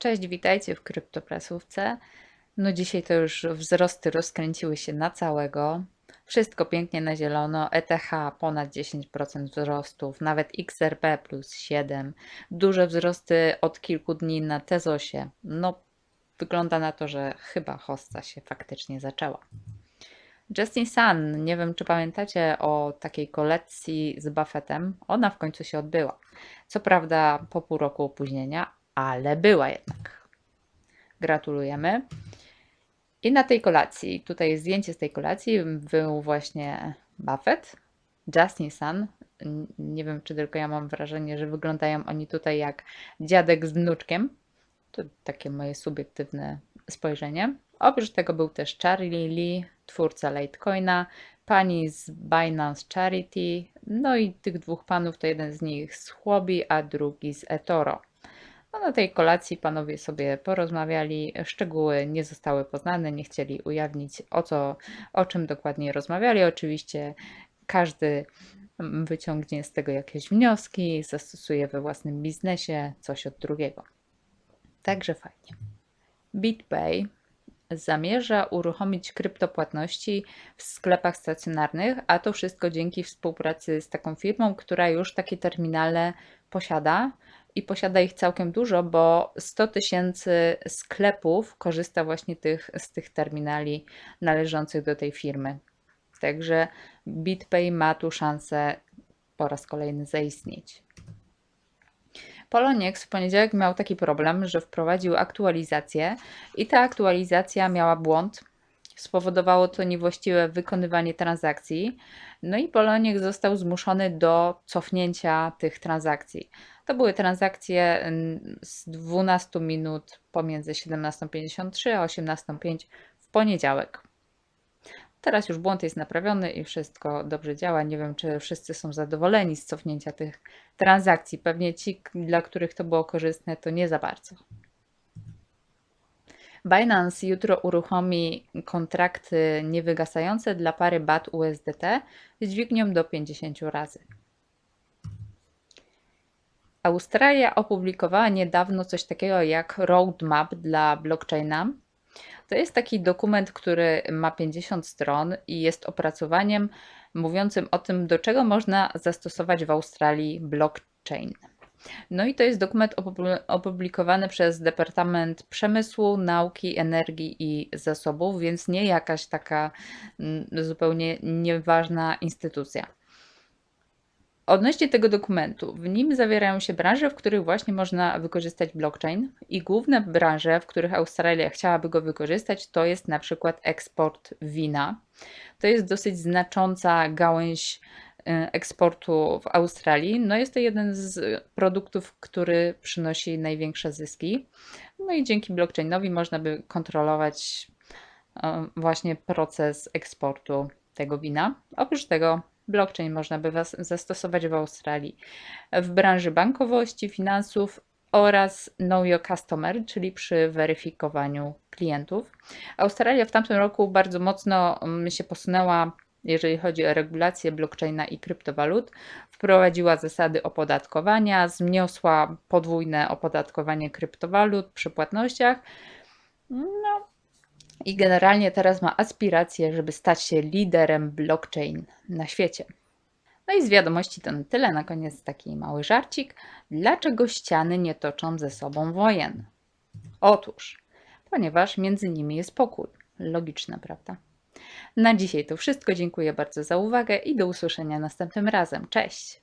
Cześć, witajcie w kryptoprasówce. No dzisiaj to już wzrosty rozkręciły się na całego. Wszystko pięknie na zielono. ETH ponad 10% wzrostów, nawet XRP plus 7. Duże wzrosty od kilku dni na Tezosie. No wygląda na to, że chyba hossa się faktycznie zaczęła. Justin Sun, nie wiem czy pamiętacie o takiej kolekcji z Buffettem. Ona w końcu się odbyła. Co prawda po pół roku opóźnienia, ale była jednak. Gratulujemy. I na tej kolacji, tutaj jest zdjęcie z tej kolacji, był właśnie Buffett, Justin Sun. Nie wiem, czy tylko ja mam wrażenie, że wyglądają oni tutaj jak dziadek z wnuczkiem. To takie moje subiektywne spojrzenie. Oprócz tego był też Charlie Lee, twórca Litecoina, pani z Binance Charity, no i tych dwóch panów to jeden z nich z Huobi, a drugi z eToro. Na tej kolacji panowie sobie porozmawiali, szczegóły nie zostały poznane, nie chcieli ujawnić o co, o czym dokładnie rozmawiali. Oczywiście każdy mm, wyciągnie z tego jakieś wnioski, zastosuje we własnym biznesie coś od drugiego. Także fajnie. BitPay zamierza uruchomić kryptopłatności w sklepach stacjonarnych, a to wszystko dzięki współpracy z taką firmą, która już takie terminale posiada i posiada ich całkiem dużo, bo 100 tysięcy sklepów korzysta właśnie tych, z tych terminali należących do tej firmy. Także BitPay ma tu szansę po raz kolejny zaistnieć. Poloniex w poniedziałek miał taki problem, że wprowadził aktualizację i ta aktualizacja miała błąd. Spowodowało to niewłaściwe wykonywanie transakcji. No i Poloniex został zmuszony do cofnięcia tych transakcji. To były transakcje mm, z 12 minut pomiędzy 17.53 a 18.05 w poniedziałek. Teraz już błąd jest naprawiony i wszystko dobrze działa. Nie wiem, czy wszyscy są zadowoleni z cofnięcia tych transakcji. Pewnie ci, dla których to było korzystne, to nie za bardzo. Binance jutro uruchomi kontrakty niewygasające dla pary BAT USDT z dźwignią do 50 razy. Australia opublikowała niedawno coś takiego jak roadmap dla blockchaina. To jest taki dokument, który ma 50 stron i jest opracowaniem mówiącym o tym, do czego można zastosować w Australii blockchain. No i to jest dokument opubli- opublikowany przez Departament Przemysłu, Nauki, Energii i Zasobów, więc nie jakaś taka mm, zupełnie nieważna instytucja. Odnośnie tego dokumentu, w nim zawierają się branże, w których właśnie można wykorzystać blockchain i główne branże, w których Australia chciałaby go wykorzystać, to jest na przykład eksport wina. To jest dosyć znacząca gałęź eksportu w Australii. No jest to jeden z produktów, który przynosi największe zyski. No i dzięki blockchainowi można by kontrolować e, właśnie proces eksportu tego wina. Oprócz tego blockchain można by was- zastosować w Australii w branży bankowości, finansów oraz Know Your Customer, czyli przy weryfikowaniu klientów. Australia w tamtym roku bardzo mocno mm, się posunęła, jeżeli chodzi o regulację blockchaina i kryptowalut. Wprowadziła zasady opodatkowania, zniosła podwójne opodatkowanie kryptowalut przy płatnościach. No, i generalnie teraz ma aspiracje, żeby stać się liderem blockchain na świecie. No i z wiadomości to na tyle. Na koniec taki mały żarcik. Dlaczego ściany nie toczą ze sobą wojen? Otóż, ponieważ między nimi jest pokój. Logiczne, prawda? Na dzisiaj to wszystko. Dziękuję bardzo za uwagę i do usłyszenia następnym razem. Cześć!